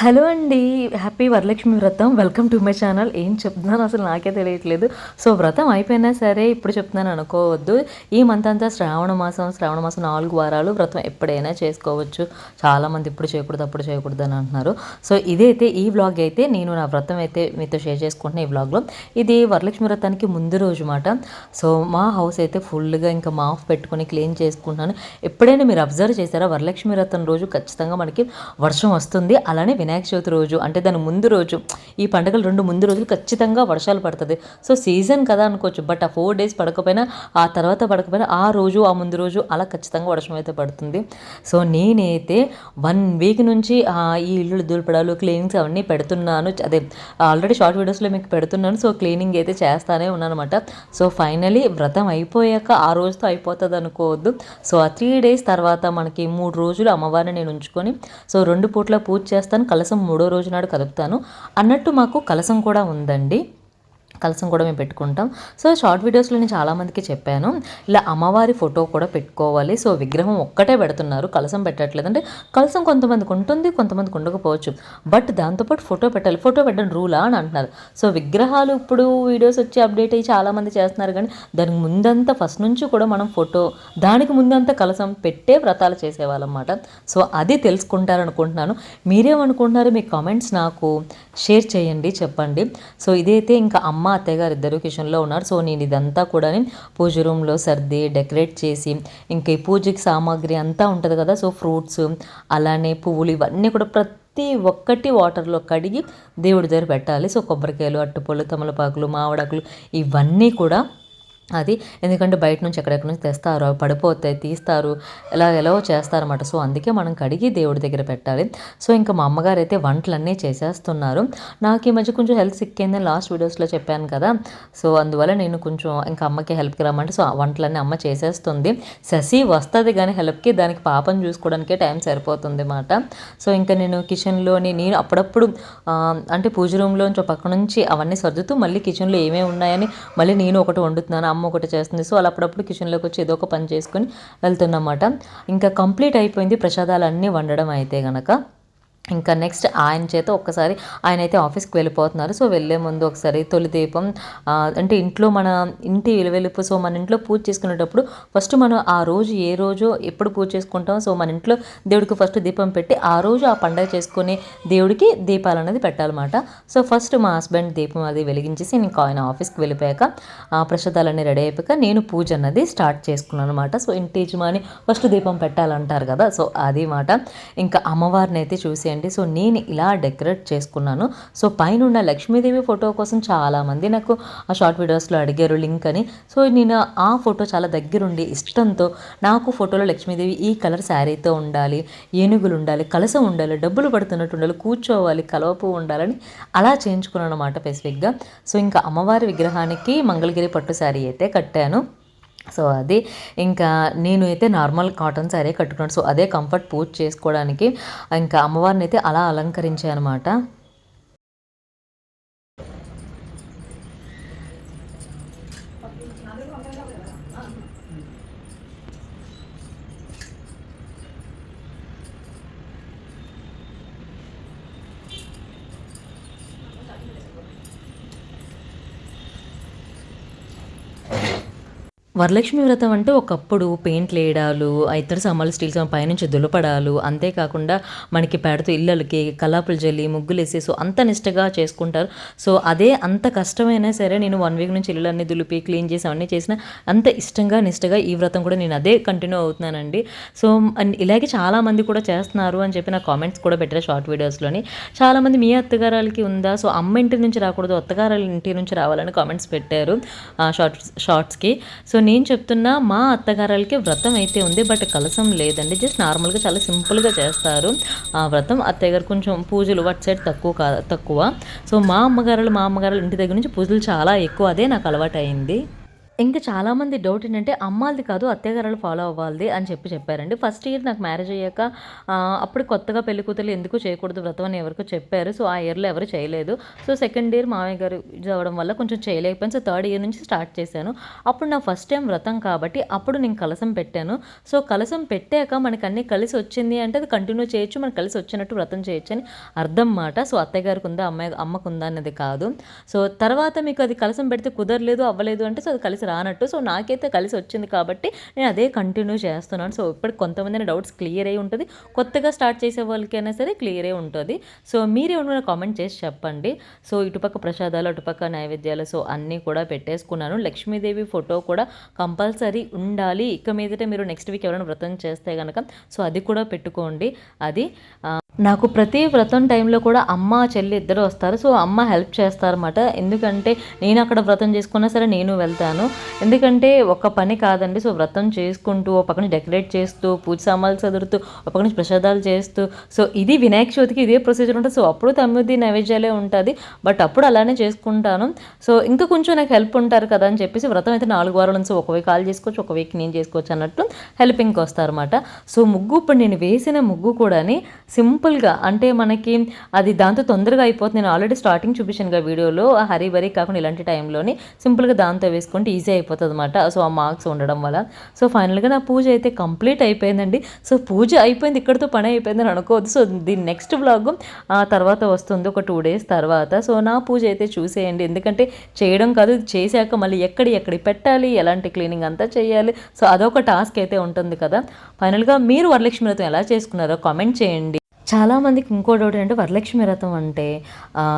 Hello అండి happy Varalakshmi Vratham. Welcome to my channel. ఏం చెప్తున్నాను అసలు నాకే తెలియట్లేదు. సో వ్రతం అయిపోయినా సరే ఇప్పుడు చెప్తున్నాను అనుకోవద్దు. ఈ మంత్ అంతా శ్రావణ మాసం శ్రావణ మాసం నాలుగు వారాలు వ్రతం ఎప్పుడైనా చేసుకోవచ్చు. చాలామంది ఇప్పుడు చేయకూడదు అప్పుడు చేయకూడదు అని అంటున్నారు. సో ఇదైతే ఈ వ్లాగ్ అయితే నేను నా వ్రతం అయితే మీతో షేర్ చేసుకుంటున్నా ఈ వ్లాగ్లో ఇది వరలక్ష్మి వ్రతానికి ముందు రోజు మాట. సో మా హౌస్ అయితే ఫుల్గా ఇంకా మాఫ్ పెట్టుకొని క్లీన్ చేసుకుంటున్నాను. ఎప్పుడైనా మీరు అబ్జర్వ్ చేశారా? వరలక్ష్మి వ్రతం రోజు ఖచ్చితంగా మనకి వర్షం వస్తుంది. అలానే వినాయక చవితి రోజు అంటే దాని ముందు రోజు ఈ పండుగలు రెండు ముందు రోజులు ఖచ్చితంగా వర్షాలు పడుతుంది. సో సీజన్ కదా అనుకోవచ్చు బట్ ఆ ఫోర్ డేస్ పడకపోయినా ఆ తర్వాత పడకపోయినా ఆ రోజు ఆ ముందు రోజు అలా ఖచ్చితంగా వర్షం అయితే పడుతుంది. సో నేనైతే వన్ వీక్ నుంచి ఈ ఇల్లు దులపడాలు క్లీనింగ్స్ అవన్నీ పెడుతున్నాను. అదే ఆల్రెడీ షార్ట్ వీడియోస్లో మీకు పెడుతున్నాను. సో క్లీనింగ్ అయితే చేస్తానే ఉన్నాను అనమాట సో ఫైనలీ వ్రతం అయిపోయాక ఆ రోజుతో అయిపోతుంది అనుకోవద్దు సో ఆ త్రీ డేస్ తర్వాత మనకి మూడు రోజులు అమ్మవారిని నేను ఉంచుకొని సో రెండు పూట్ల పూజ చేస్తాను. కలసం మూడో రోజు నాడు కదుపుతాను. అన్నట్టు మాకు కలసం కూడా ఉందండి. కలసం కూడా మేము పెట్టుకుంటాం. సో షార్ట్ వీడియోస్లో నేను చాలామందికి చెప్పాను. ఇలా అమ్మవారి ఫోటో కూడా పెట్టుకోవాలి. సో విగ్రహం ఒక్కటే పెడుతున్నారు. కలసం పెట్టట్లేదు. అంటే కలసం కొంతమందికి ఉంటుంది కొంతమందికి ఉండకపోవచ్చు. బట్ దాంతోపాటు ఫోటో పెట్టాలి. ఫోటో పెట్టడం రూలా అని అంటున్నారు. సో విగ్రహాలు ఇప్పుడు వీడియోస్ వచ్చి అప్డేట్ అయ్యి చాలామంది చేస్తున్నారు. కానీ దానికి ముందంతా ఫస్ట్ నుంచి కూడా మనం ఫోటో దానికి ముందంతా కలసం పెట్టే వ్రతాలు చేసేవాళ్ళమాట. సో అది తెలుసుకుంటారనుకుంటున్నాను. మీరేమనుకుంటున్నారు? మీ కామెంట్స్ నాకు షేర్ చేయండి చెప్పండి. సో ఇదైతే ఇంకా అమ్మ అత్తయ్య గారు ఇద్దరు కిచెన్లో ఉన్నారు. సో నేను ఇదంతా కూడా పూజ రూమ్లో సర్ది డెకరేట్ చేసి ఇంకా ఈ పూజకి సామాగ్రి అంతా ఉంటుంది కదా సో ఫ్రూట్స్ అలానే పువ్వులు ఇవన్నీ కూడా ప్రతి ఒక్కటి వాటర్లో కడిగి దేవుడి దగ్గర పెట్టాలి. సో కొబ్బరికాయలు అట్టుపళ్ళు తమలపాకులు మామిడాకులు ఇవన్నీ కూడా అది ఎందుకంటే బయట నుంచి ఎక్కడెక్కడ నుంచి తెస్తారు అవి పడిపోతాయి తీస్తారు ఎలా ఎలా చేస్తారన్నమాట. సో అందుకే మనం కడిగి దేవుడి దగ్గర పెట్టాలి. సో ఇంకా మా అమ్మగారు అయితే వంటలన్నీ చేసేస్తున్నారు. నాకు ఈ మధ్య కొంచెం హెల్త్ సిక్ అయిందని లాస్ట్ వీడియోస్లో చెప్పాను కదా. సో అందువల్ల నేను కొంచెం ఇంకా అమ్మకి హెల్ప్కి రమ్మంటే సో వంటలన్నీ అమ్మ చేసేస్తుంది. శశి వస్తుంది కానీ హెల్ప్కి దానికి పాపం చూసుకోవడానికే టైం సరిపోతుంది అన్నమాట సో ఇంకా నేను కిచెన్లోని నేను అప్పుడప్పుడు అంటే పూజ రూమ్లోంచి నుంచి పక్క నుంచి అవన్నీ సర్దుతూ మళ్ళీ కిచెన్లో ఏమేమి ఉన్నాయని మళ్ళీ నేను ఒకటి వండుతున్నాను. అమ్మ ఒకటి చేస్తుంది. సో అలా అప్పుడప్పుడు కిచెన్లోకి వచ్చి ఏదో ఒక పని చేసుకొని వెళ్తున్నమాట ఇంకా కంప్లీట్ అయిపోయింది ప్రసాదాలు అన్నీ వండడం అయితే గనక. ఇంకా నెక్స్ట్ ఆయన చేత ఒక్కసారి ఆయన అయితే ఆఫీస్కి వెళ్ళిపోతున్నారు. సో వెళ్ళే ముందు ఒకసారి తొలి దీపం అంటే ఇంట్లో మన ఇంటి వెలువెలుపు సో మన ఇంట్లో పూజ చేసుకునేటప్పుడు ఫస్ట్ మనం ఆ రోజు ఏ రోజు ఎప్పుడు పూజ చేసుకుంటాం సో మన ఇంట్లో దేవుడికి ఫస్ట్ దీపం పెట్టి ఆ రోజు ఆ పండగ చేసుకుని దేవుడికి దీపాలు అనేది పెట్టాలన్నమాట. సో ఫస్ట్ మా హస్బెండ్ దీపం అది వెలిగించేసి ఇంకా ఆయన ఆఫీస్కి వెళ్ళిపోయాక ప్రసాదాలన్నీ రెడీ అయిపోయాక నేను పూజ అన్నది స్టార్ట్ చేసుకున్నాను అనమాట సో ఇంటి యజమాని ఫస్ట్ దీపం పెట్టాలంటారు కదా సో అది మాట. ఇంకా అమ్మవారిని అయితే చేయండి. సో నేను ఇలా డెకరేట్ చేసుకున్నాను. సో పైన ఉన్న లక్ష్మీదేవి ఫోటో కోసం చాలామంది నాకు ఆ షార్ట్ వీడియోస్లో అడిగారు లింక్ అని. సో నేను ఆ ఫోటో చాలా దగ్గరుండి ఇష్టంతో నాకు ఫోటోలో లక్ష్మీదేవి ఈ కలర్ శారీతో ఉండాలి ఏనుగులు ఉండాలి కలసం ఉండాలి డబ్బులు పడుతున్నట్టు ఉండాలి కూర్చోవాలి కలవపు ఉండాలని అలా చేయించుకున్నాను అనమాట స్పెసిఫిక్గా సో ఇంకా అమ్మవారి విగ్రహానికి మంగళగిరి పట్టు శారీ అయితే కట్టాను. సో అది ఇంకా నేను అయితే నార్మల్ కాటన్ శారీ కట్టుకున్నాను. సో అదే కంఫర్ట్ పూజ చేసుకోవడానికి ఇంకా అమ్మవారిని అయితే అలా అలంకరించాను అనమాట వరలక్ష్మి వ్రతం అంటే ఒకప్పుడు పెయింట్లు వేయడాలు ఇతర సామాన్లు స్టీల్ సామాన్లు పైనుంచి దులపడాలు అంతేకాకుండా మనకి పెడుతూ ఇళ్ళకి కలాపులు జల్లి ముగ్గులు వేసి సో అంత నిష్టగా చేసుకుంటారు. సో అదే అంత కష్టమైనా సరే నేను వన్ వీక్ నుంచి ఇళ్ళన్నీ దులిపి క్లీన్ చేసి అవన్నీ చేసిన అంత ఇష్టంగా నిష్టగా ఈ వ్రతం కూడా నేను అదే కంటిన్యూ అవుతున్నానండి. సో ఇలాగే చాలామంది కూడా చేస్తున్నారు అని చెప్పి నా కామెంట్స్ కూడా పెట్టారు షార్ట్ వీడియోస్లోని. చాలామంది మీ అత్తగారాలకి ఉందా? సో అమ్మ ఇంటి నుంచి రాకూడదు అత్తగారాల ఇంటి నుంచి రావాలని కామెంట్స్ పెట్టారు షార్ట్స్ షార్ట్స్కి. సో నేను చెప్తున్నా మా అత్తగారులకి వ్రతం అయితే ఉంది బట్ కలసం లేదండి. జస్ట్ నార్మల్గా చాలా సింపుల్గా చేస్తారు. ఆ వ్రతం అత్తయ్య గారు కొంచెం పూజలు వాటి సైడ్ తక్కువ కా తక్కువ. సో మా అమ్మగారు మా అమ్మగారు ఇంటి దగ్గర నుంచి పూజలు చాలా ఎక్కువ అదే నాకు అలవాటు అయింది ఇంకా చాలామంది డౌట్ ఏంటంటే అమ్మాలది కాదు అత్తగారులు ఫాలో అవ్వాలిది అని చెప్పి చెప్పారండి. ఫస్ట్ ఇయర్ నాకు మ్యారేజ్ అయ్యాక అప్పుడు కొత్తగా పెళ్ళి కూతురు ఎందుకు చేయకూడదు వ్రతం అని ఎవరికో చెప్పారు. సో ఆ ఇయర్లో ఎవరు చేయలేదు. సో సెకండ్ ఇయర్ మామయ్య గారు చదవడం వల్ల కొంచెం చేయలేకపోయాను. సో థర్డ్ ఇయర్ నుంచి స్టార్ట్ చేశాను. అప్పుడు నా ఫస్ట్ టైం వ్రతం కాబట్టి అప్పుడు నేను కలసం పెట్టాను. సో కలసం పెట్టాక మనకు అన్నీ కలిసి వచ్చింది అంటే అది కంటిన్యూ చేయొచ్చు. మనకు కలిసి వచ్చినట్టు వ్రతం చేయొచ్చు అని అర్థం మాట. సో అత్తయ్య గారికి ఉందా అమ్మాయి అమ్మకు ఉందా అన్నది కాదు. సో తర్వాత మీకు అది కలసం పెడితే కుదరలేదు అవ్వలేదు అంటే సో అది కలిసి రానట్టు. సో నాకైతే కలిసి వచ్చింది కాబట్టి నేను అదే కంటిన్యూ చేస్తున్నాను. సో ఇప్పటికి కొంతమంది డౌట్స్ క్లియర్ అయి ఉంటుంది. కొత్తగా స్టార్ట్ చేసే వాళ్ళకైనా సరే క్లియర్ అయి ఉంటుంది. సో మీరేమన్నా కామెంట్ చేసి చెప్పండి. సో ఇటుపక్క ప్రసాదాలు అటుపక్క నైవేద్యాలు సో అన్నీ కూడా పెట్టేసుకున్నాను. లక్ష్మీదేవి ఫోటో కూడా కంపల్సరీ ఉండాలి. ఇక మీదట మీరు నెక్స్ట్ వీక్ ఎవరైనా వ్రతం చేస్తే కనుక సో అది కూడా పెట్టుకోండి. అది నాకు ప్రతి వ్రతం టైంలో కూడా అమ్మ చెల్లి ఇద్దరు వస్తారు. సో అమ్మ హెల్ప్ చేస్తారన్నమాట. ఎందుకంటే నేను అక్కడ వ్రతం చేసుకున్నా సరే నేను వెళ్తాను. ఎందుకంటే ఒక పని కాదండి. సో వ్రతం చేసుకుంటూ ఒక పక్కన డెకరేట్ చేస్తూ పూజ సామాన్లు చదువుతూ ఒక పక్కన ప్రసాదాలు చేస్తూ సో ఇది వినాయక చవితికి ఇదే ప్రొసీజర్ ఉంటుంది. సో అప్పుడు తమ్మిది నైవేద్యాలే ఉంటుంది. బట్ అప్పుడు అలానే చేసుకుంటాను. సో ఇంకా కొంచెం నాకు హెల్ప్ ఉంటారు కదా అని చెప్పేసి వ్రతం అయితే నాలుగు వారాల నుంచి ఒక వీక్ కాల్ చేసుకోవచ్చు ఒక వీక్ నేను చేసుకోవచ్చు అన్నట్టు హెల్పింగ్కి వస్తారన్నమాట. సో ముగ్గు ఇప్పుడు నేను వేసిన ముగ్గు కూడాని సింపుల్గా అంటే మనకి అది దాంతో తొందరగా అయిపోతుంది. నేను ఆల్రెడీ స్టార్టింగ్ చూపించాను వీడియోలో. హరీ బరీ కాకుండా ఇలాంటి టైంలోని సింపుల్గా దాంతో వేసుకుంటే ఈజీ అయిపోతుంది అనమాట సో ఆ మార్క్స్ ఉండడం వల్ల. సో ఫైనల్గా నా పూజ అయితే కంప్లీట్ అయిపోయిందండి. సో పూజ అయిపోయింది ఇక్కడితో పని అయిపోయిందని అనుకోవద్దు. సో దీని నెక్స్ట్ బ్లాగ్ ఆ తర్వాత వస్తుంది ఒక టూ డేస్ తర్వాత. సో నా పూజ అయితే చూసేయండి. ఎందుకంటే చేయడం కాదు చేశాక మళ్ళీ ఎక్కడి ఎక్కడి పెట్టాలి ఎలాంటి క్లీనింగ్ అంతా చేయాలి. సో అదొక టాస్క్ అయితే ఉంటుంది కదా. ఫైనల్గా మీరు వరలక్ష్మి వ్రతం ఎలా చేసుకున్నారో కామెంట్ చేయండి. చాలామందికి ఇంకో డౌట్ అంటే వరలక్ష్మి వ్రతం అంటే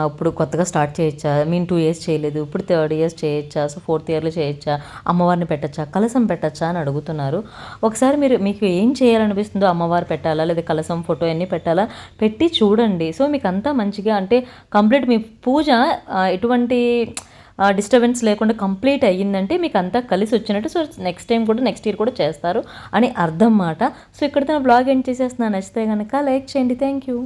ఇప్పుడు కొత్తగా స్టార్ట్ చేయొచ్చా? మేము టూ ఇయర్స్ చేయలేదు. ఇప్పుడు థర్డ్ ఇయర్స్ చేయొచ్చా? సో ఫోర్త్ ఇయర్లో చేయొచ్చా? అమ్మవారిని పెట్టచ్చా? కలసం పెట్టచ్చా అని అడుగుతున్నారు. ఒకసారి మీరు మీకు ఏం చేయాలనిపిస్తుందో అమ్మవారు పెట్టాలా? లేదా కలసం ఫోటో అన్నీ పెట్టాలా? పెట్టి చూడండి. సో మీకు అంతా మంచిగా అంటే కంప్లీట్ మీ పూజ ఎటువంటి డిస్టర్బెన్స్ లేకుండా కంప్లీట్ అయ్యిందంటే మీకు అంతా కలిసి వచ్చినట్టు సో నెక్స్ట్ టైం కూడా నెక్స్ట్ ఇయర్ కూడా చేస్తారు అని అర్థం మాట. సో ఇక్కడితో బ్లాగ్ ఎండ్ చేసేస్తున్నాను నచ్చితే కనుక లైక్ చేయండి. Thank you